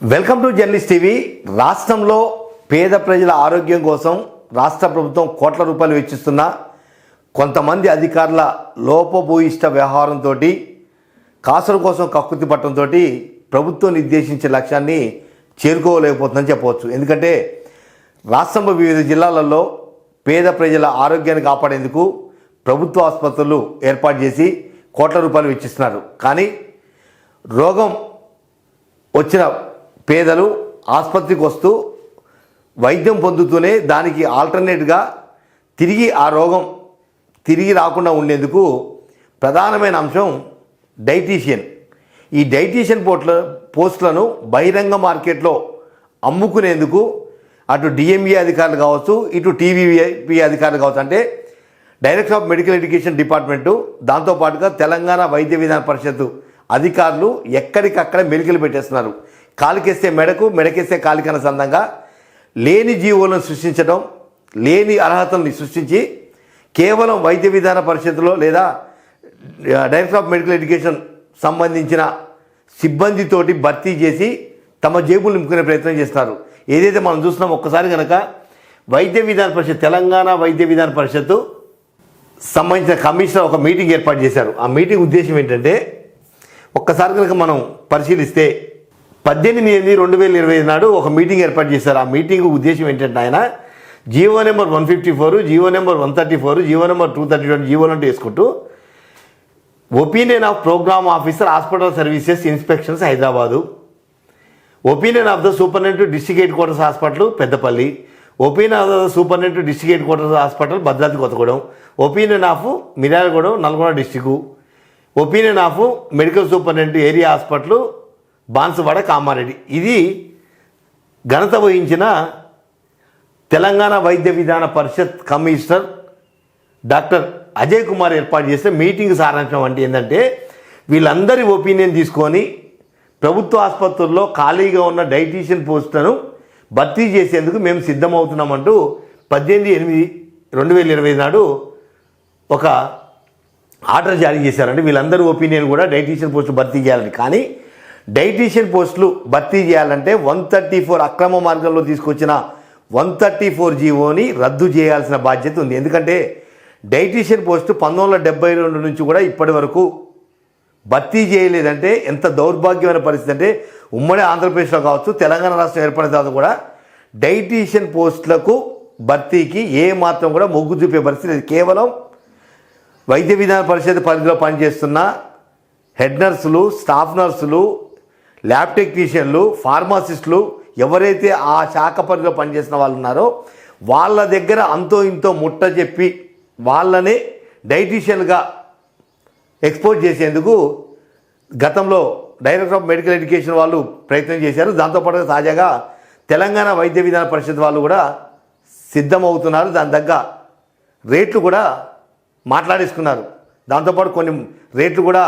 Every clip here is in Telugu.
వెల్కమ్ టు జర్నలిస్ట్ టీవీ రాష్ట్రంలో పేద ప్రజల ఆరోగ్యం కోసం రాష్ట్ర ప్రభుత్వం కోట్ల రూపాయలు వెచ్చిస్తున్న కొంతమంది అధికారుల లోపభూయిష్ట వ్యవహారంతో కాసుల కోసం కక్కుర్తి పట్టడంతో ప్రభుత్వం నిర్దేశించే లక్ష్యాన్ని చేరుకోలేకపోతుందని చెప్పవచ్చు. ఎందుకంటే రాష్ట్రంలో వివిధ జిల్లాలలో పేద ప్రజల ఆరోగ్యాన్ని కాపాడేందుకు ప్రభుత్వ ఆసుపత్రులు ఏర్పాటు చేసి కోట్ల రూపాయలు వెచ్చిస్తున్నారు. కానీ రోగం వచ్చిన పేదలు ఆసుపత్రికి వస్తూ వైద్యం పొందుతూనే దానికి ఆల్టర్నేట్గా తిరిగి ఆ రోగం తిరిగి రాకుండా ఉండేందుకు ప్రధానమైన అంశం డైటీషియన్. ఈ డైటీషియన్ పోట్ల పోస్టులను బహిరంగ మార్కెట్లో అమ్ముకునేందుకు అటు డిఎంఈ అధికారులు కావచ్చు ఇటు టీవీపీ అధికారులు కావచ్చు అంటే director of medical education department దాంతోపాటుగా తెలంగాణ వైద్య విధాన పరిషత్తు అధికారులు ఎక్కడికక్కడ మెలికలు పెట్టేస్తున్నారు. కాలికేస్తే మెడకు మెడకేస్తే కాలికి సందంగా లేని జీవులను సృష్టించడం లేని అర్హతల్ని సృష్టించి కేవలం వైద్య విధాన పరిషత్తులో లేదా డైరెక్టర్ ఆఫ్ మెడికల్ ఎడ్యుకేషన్ సంబంధించిన సిబ్బందితోటి భర్తీ చేసి తమ జేబులు నింపుకునే ప్రయత్నం చేస్తున్నారు ఏదైతే మనం చూస్తున్నాం ఒక్కసారి కనుక వైద్య విధాన పరిషత్ తెలంగాణ వైద్య విధాన పరిషత్తు సంబంధించిన కమిషనర్ ఒక మీటింగ్ ఏర్పాటు చేశారు. ఆ మీటింగ్ ఉద్దేశం ఏంటంటే ఒక్కసారి కనుక మనం పరిశీలిస్తే పద్దెనిమిది ఎనిమిది రెండు వేల ఇరవై ఐదు నాడు ఒక మీటింగ్ ఏర్పాటు చేశారు. ఆ మీటింగ్ ఉద్దేశం ఏంటంటే ఆయన GO number one fifty four GO number one thirty four GO number two thirty one GO అంటూ వేసుకుంటూ opinion of program officer hospital services inspections Hyderabad. Opinion of the superintendent district headquarters hospital Peddapalli. Opinion of the superintendent district headquarters hospital Bhadradri Kothagudem. Opinion of Miryalagudem Nalgonda district opinion of medical superintendent area hospital Banswada Kamareddy. ఇది ఘనత వహించిన తెలంగాణ వైద్య విధాన పరిషత్ కమిషనర్ డాక్టర్ అజయ్ కుమార్ ఏర్పాటు చేస్తే మీటింగ్ సారాంశం అంటే ఏంటంటే వీళ్ళందరి ఒపీనియన్ తీసుకొని ప్రభుత్వ ఆసుపత్రుల్లో ఖాళీగా ఉన్న డైటీషియన్ పోస్టులను భర్తీ చేసేందుకు మేము సిద్ధమవుతున్నామంటూ పద్దెనిమిది ఎనిమిది రెండు వేల ఇరవై నాడు ఒక ఆర్డర్ జారీ చేశారంటే వీళ్ళందరి ఒపీనియన్ కూడా డైటీషియన్ పోస్టు భర్తీ చేయాలని. కానీ డైటీషియన్ పోస్టులు భర్తీ చేయాలంటే వన్ థర్టీ ఫోర్ అక్రమ మార్గంలో తీసుకొచ్చిన వన్ థర్టీ ఫోర్ జీవోని రద్దు చేయాల్సిన బాధ్యత ఉంది. ఎందుకంటే డైటీషియన్ పోస్టు పంతొమ్మిది వందల డెబ్బై రెండు నుంచి కూడా ఇప్పటి వరకు భర్తీ చేయలేదంటే ఎంత దౌర్భాగ్యమైన పరిస్థితి అంటే ఉమ్మడి ఆంధ్రప్రదేశ్లో కావచ్చు తెలంగాణ రాష్ట్రం ఏర్పడిన తర్వాత కూడా డైటీషియన్ పోస్టులకు భర్తీకి ఏ మాత్రం కూడా మొగ్గు చూపే పరిస్థితి లేదు. కేవలం వైద్య విధాన పరిషత్ పరిధిలో పనిచేస్తున్న హెడ్ నర్సులు స్టాఫ్ నర్సులు ల్యాబ్ టెక్నీషియన్లు ఫార్మాసిస్టులు ఎవరైతే ఆ శాఖ పనిలో పనిచేసిన వాళ్ళు ఉన్నారో వాళ్ళ దగ్గర అంతో ఇంతో ముట్ట చెప్పి వాళ్ళనే డైటీషియన్గా ఎక్స్పోజ్ చేసేందుకు గతంలో డైరెక్టర్ ఆఫ్ మెడికల్ ఎడ్యుకేషన్ వాళ్ళు ప్రయత్నం చేశారు. దాంతోపాటుగా తాజాగా తెలంగాణ వైద్య విధాన పరిషత్ వాళ్ళు కూడా సిద్ధమవుతున్నారు. దాని తగ్గ రేట్లు కూడా మాట్లాడేసుకున్నారు. దాంతోపాటు కొన్ని రేట్లు కూడా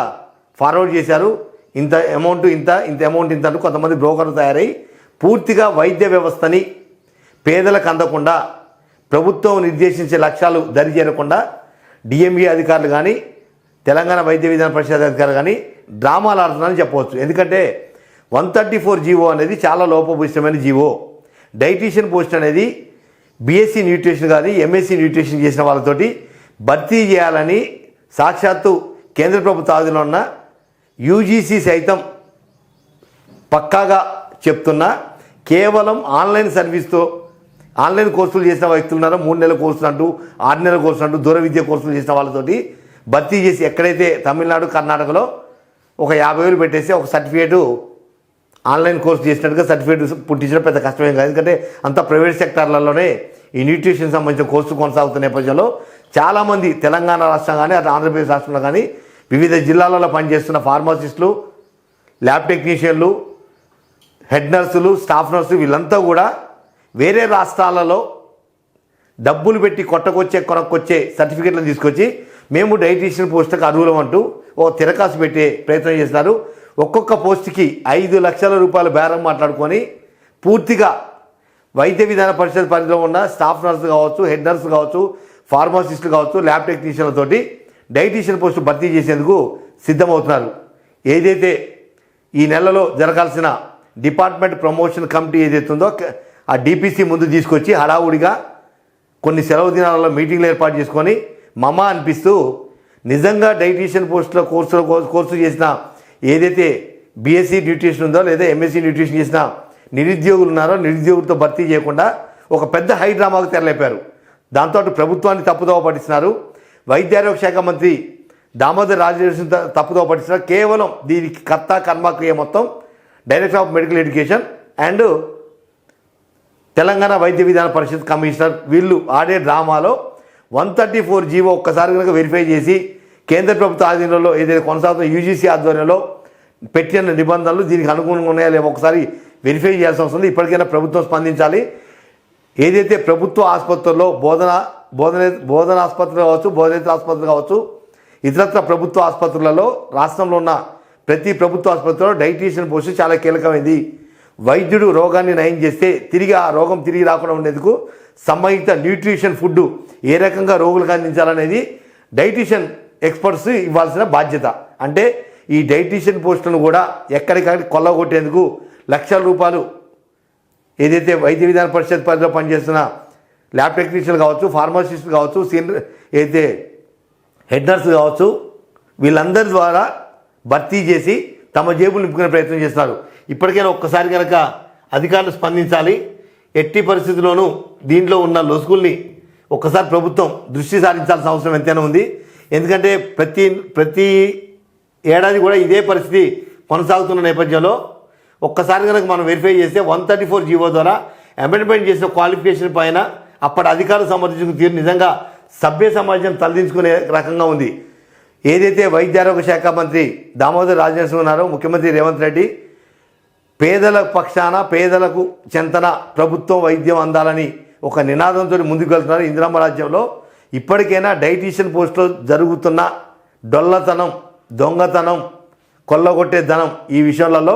ఫార్వర్డ్ చేశారు. ఇంత అమౌంట్ ఇంత ఇంత అమౌంట్ ఇంత అంటూ కొంతమంది బ్రోకర్లు తయారై పూర్తిగా వైద్య వ్యవస్థని పేదలకు అందకుండా ప్రభుత్వం నిర్దేశించే లక్ష్యాలు దరి చేరకుండా డిఎంఈ అధికారులు కానీ తెలంగాణ వైద్య విధాన పరిషత్ అధికారులు కానీ డ్రామాలు ఆడుతున్నారని చెప్పవచ్చు. ఎందుకంటే వన్ థర్టీ ఫోర్ జీవో అనేది చాలా లోపభూయిష్టమైన జీవో. డైటీషియన్ పోస్ట్ అనేది బీఎస్సీ న్యూట్రిషన్ కానీ ఎంఎస్సీ న్యూట్రిషన్ చేసిన వాళ్ళతోటి భర్తీ చేయాలని సాక్షాత్తు కేంద్ర ప్రభుత్వ ఆధీనంలో ఉన్న యూజీసీ సైతం పక్కాగా చెప్తున్నా కేవలం ఆన్లైన్ సర్వీస్తో ఆన్లైన్ కోర్సులు చేసిన వ్యక్తులు ఉన్నారో. మూడు నెలల కోర్సులు అంటూ ఆరు నెలల కోర్సులు అంటూ దూర విద్య కోర్సులు చేసిన వాళ్ళతోటి భర్తీ చేసి ఎక్కడైతే తమిళనాడు కర్ణాటకలో ఒక యాభై వేలు పెట్టేసి ఒక సర్టిఫికేటు ఆన్లైన్ కోర్సు చేసినట్టుగా సర్టిఫికేట్ పుట్టించడం పెద్ద కష్టమేం కాదు. ఎందుకంటే అంత ప్రైవేట్ సెక్టార్లలోనే ఈ న్యూట్రిషన్ సంబంధించిన కోర్సు కొనసాగుతున్న నేపథ్యంలో చాలామంది తెలంగాణ రాష్ట్రం కానీ అటు ఆంధ్రప్రదేశ్ రాష్ట్రంలో కానీ వివిధ జిల్లాలలో పనిచేస్తున్న ఫార్మసిస్టులు ల్యాబ్ టెక్నీషియన్లు హెడ్ నర్సులు స్టాఫ్ నర్సులు వీళ్ళంతా కూడా వేరే రాష్ట్రాలలో డబ్బులు పెట్టి కొట్టకొచ్చే కొనక్కొచ్చే సర్టిఫికెట్లను తీసుకొచ్చి మేము డైటీషియన్ పోస్టుకు అర్హులం అంటూ ఓ తిరకాసు పెట్టే ప్రయత్నం చేస్తున్నారు. ఒక్కొక్క పోస్టుకి ఐదు లక్షల రూపాయల బేరం మాట్లాడుకొని పూర్తిగా వైద్య విధాన పరిషత్ పరిధిలో ఉన్న స్టాఫ్ నర్సు కావచ్చు హెడ్ నర్సు కావచ్చు ఫార్మసిస్టులు కావచ్చు ల్యాబ్ టెక్నీషియన్లతోటి డైటీషియన్ పోస్టు భర్తీ చేసేందుకు సిద్ధమవుతున్నారు. ఏదైతే ఈ నెలలో జరగాల్సిన డిపార్ట్మెంట్ ప్రమోషన్ కమిటీ ఏదైతే ఉందో ఆ డిపిసి ముందు తీసుకొచ్చి హడావుడిగా కొన్ని సెలవు దినాలలో మీటింగ్లు ఏర్పాటు చేసుకొని మమ అనిపిస్తూ నిజంగా డైటీషియన్ పోస్టులో కోర్సులో కోర్సు చేసిన ఏదైతే బీఎస్సీ న్యూట్రిషన్ ఉందో లేదా ఎంఎస్సీ న్యూట్రిషన్ చేసిన నిరుద్యోగులు ఉన్నారో నిరుద్యోగులతో భర్తీ చేయకుండా ఒక పెద్ద హై డ్రామాకు తెరలేపారు. దాంతో ప్రభుత్వాన్ని తప్పుదోవ పట్టిస్తున్నారు. వైద్య ఆరోగ్య శాఖ మంత్రి దామోదర్ రాజేశ్వరి తప్పుతో పట్టించిన కేవలం దీనికి కర్త కర్మక్రియ మొత్తం director of medical education and Telangana వైద్య విధాన పరిషత్ కమిషనర్ వీళ్ళు ఆడే డ్రామాలో వన్ థర్టీ ఫోర్ జీవో ఒక్కసారి కనుక వెరిఫై చేసి కేంద్ర ప్రభుత్వ ఆధీనంలో ఏదైతే కొనసాగుతున్న యూజీసీ ఆధ్వర్యంలో పెట్టిన నిబంధనలు దీనికి అనుగుణంగా ఉన్నాయా లేవో ఒకసారి వెరిఫై చేయాల్సిన అవసరం ఇప్పటికైనా ప్రభుత్వం స్పందించాలి. ఏదైతే ప్రభుత్వ ఆసుపత్రుల్లో బోధన బోధన బోధన ఆసుపత్రులు కావచ్చు బోధనేతర ఆసుపత్రులు కావచ్చు ఇతరత్ర ప్రభుత్వ ఆసుపత్రులలో రాష్ట్రంలో ఉన్న ప్రతి ప్రభుత్వ ఆసుపత్రిలో డైటీషియన్ పోస్ట్ చాలా కీలకమైంది. వైద్యుడు రోగాన్ని నయం చేస్తే తిరిగి ఆ రోగం తిరిగి రాకుండా ఉండేందుకు సంబంధిత న్యూట్రిషన్ ఫుడ్ ఏ రకంగా రోగులకు అందించాలనేది డైటీషియన్ ఎక్స్పర్ట్స్ ఇవ్వాల్సిన బాధ్యత. అంటే ఈ డైటీషియన్ పోస్టులను కూడా ఎక్కడికక్కడ కొల్లగొట్టేందుకు లక్షల రూపాయలు ఏదైతే వైద్య విధాన పరిషత్ పరిధిలో పనిచేస్తున్న ల్యాబ్ టెక్నీషియన్ కావచ్చు ఫార్మసిస్ట్ కావచ్చు సీనియర్ అయితే హెడ్ నర్స్ కావచ్చు వీళ్ళందరి ద్వారా భర్తీ చేసి తమ జేబులు నింపుకునే ప్రయత్నం చేస్తున్నారు. ఇప్పటికైనా ఒక్కసారి కనుక అధికారులు స్పందించాలి. ఎట్టి పరిస్థితుల్లోనూ దీంట్లో ఉన్న లొసుగుల్ని ఒక్కసారి ప్రభుత్వం దృష్టి సారించాల్సిన అవసరం ఎంతైనా ఉంది. ఎందుకంటే ప్రతి ప్రతి ఏడాది కూడా ఇదే పరిస్థితి కొనసాగుతున్న నేపథ్యంలో ఒక్కసారి కనుక మనం వెరిఫై చేస్తే వన్ థర్టీ ఫోర్ జీవో ద్వారా అమెండ్మెంట్ చేసిన క్వాలిఫికేషన్ పైన అప్పటి అధికారులు సమర్థించుకున్న తీరు నిజంగా సభ్య సమాజం తలదించుకునే రకంగా ఉంది. ఏదైతే వైద్య ఆరోగ్య శాఖ మంత్రి దామోదర్ రాజనరసింహ ఉన్నారో ముఖ్యమంత్రి రేవంత్ రెడ్డి పేదల పక్షాన పేదలకు చెంతన ప్రభుత్వం వైద్యం అందాలని ఒక నినాదంతో ముందుకు వెళ్తున్నారు ఇందిరామ రాజ్యంలో. ఇప్పటికైనా డైటీషియన్ పోస్టులో జరుగుతున్న డొల్లతనం దొంగతనం కొల్లగొట్టే ధనం ఈ విషయాలలో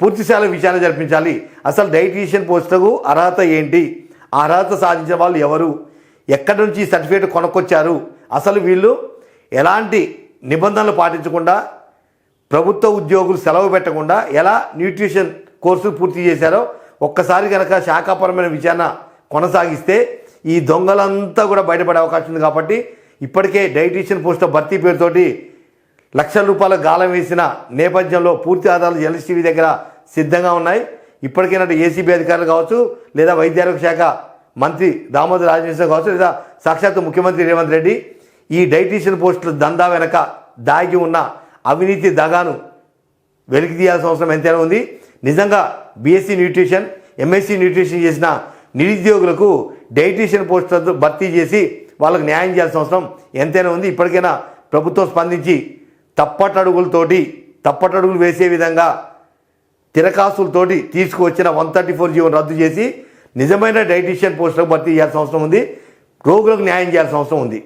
పూర్తిశాల విచారణ జరిపించాలి. అసలు డైటీషియన్ పోస్టులకు అర్హత ఏంటి? అర్హత సాధించిన వాళ్ళు ఎవరు? ఎక్కడి నుంచి ఈ సర్టిఫికేట్ కొనుక్కొచ్చారు? అసలు వీళ్ళు ఎలాంటి నిబంధనలు పాటించకుండా ప్రభుత్వ ఉద్యోగులు సెలవు పెట్టకుండా ఎలా న్యూట్రిషన్ కోర్సులు పూర్తి చేశారో ఒక్కసారి కనుక శాఖాపరమైన విచారణ కొనసాగిస్తే ఈ దొంగలంతా కూడా బయటపడే అవకాశం ఉంది కాబట్టి ఇప్పటికే డైటీషియన్ పోస్టుల భర్తీ పేరుతోటి లక్షల రూపాయల గాలం వేసిన నేపథ్యంలో పూర్తి ఆధారాలు ఎల్ఎస్టీవీ దగ్గర సిద్ధంగా ఉన్నాయి. ఇప్పటికైనా ఏసీబీ అధికారులు కావచ్చు లేదా వైద్య ఆరోగ్య శాఖ మంత్రి దామోదర్ రాజేశ్వర కావచ్చు లేదా సాక్షాత్తు ముఖ్యమంత్రి రేవంత్ రెడ్డి ఈ డైటీషియన్ పోస్టుల దందా వెనక దాగి ఉన్న అవినీతి దగాను వెలికి తీయాల్సిన అవసరం ఎంతైనా ఉంది. నిజంగా బీఎస్సీ న్యూట్రిషన్ ఎంఎస్సీ న్యూట్రిషన్ చేసిన నిరుద్యోగులకు డైటీషియన్ పోస్టులతో భర్తీ చేసి వాళ్ళకు న్యాయం చేయాల్సిన అవసరం ఎంతైనా ఉంది. ఇప్పటికైనా ప్రభుత్వం స్పందించి తప్పటడుగులతోటి తప్పటడుగులు వేసే విధంగా తిరకాసులతోటి తీసుకువచ్చిన వన్ థర్టీ ఫోర్ జీవో రద్దు చేసి నిజమైన డైటీషియన్ పోస్టులకు భర్తీ చేయాల్సిన అవసరం ఉంది. రోగులకు న్యాయం చేయాల్సిన అవసరం ఉంది.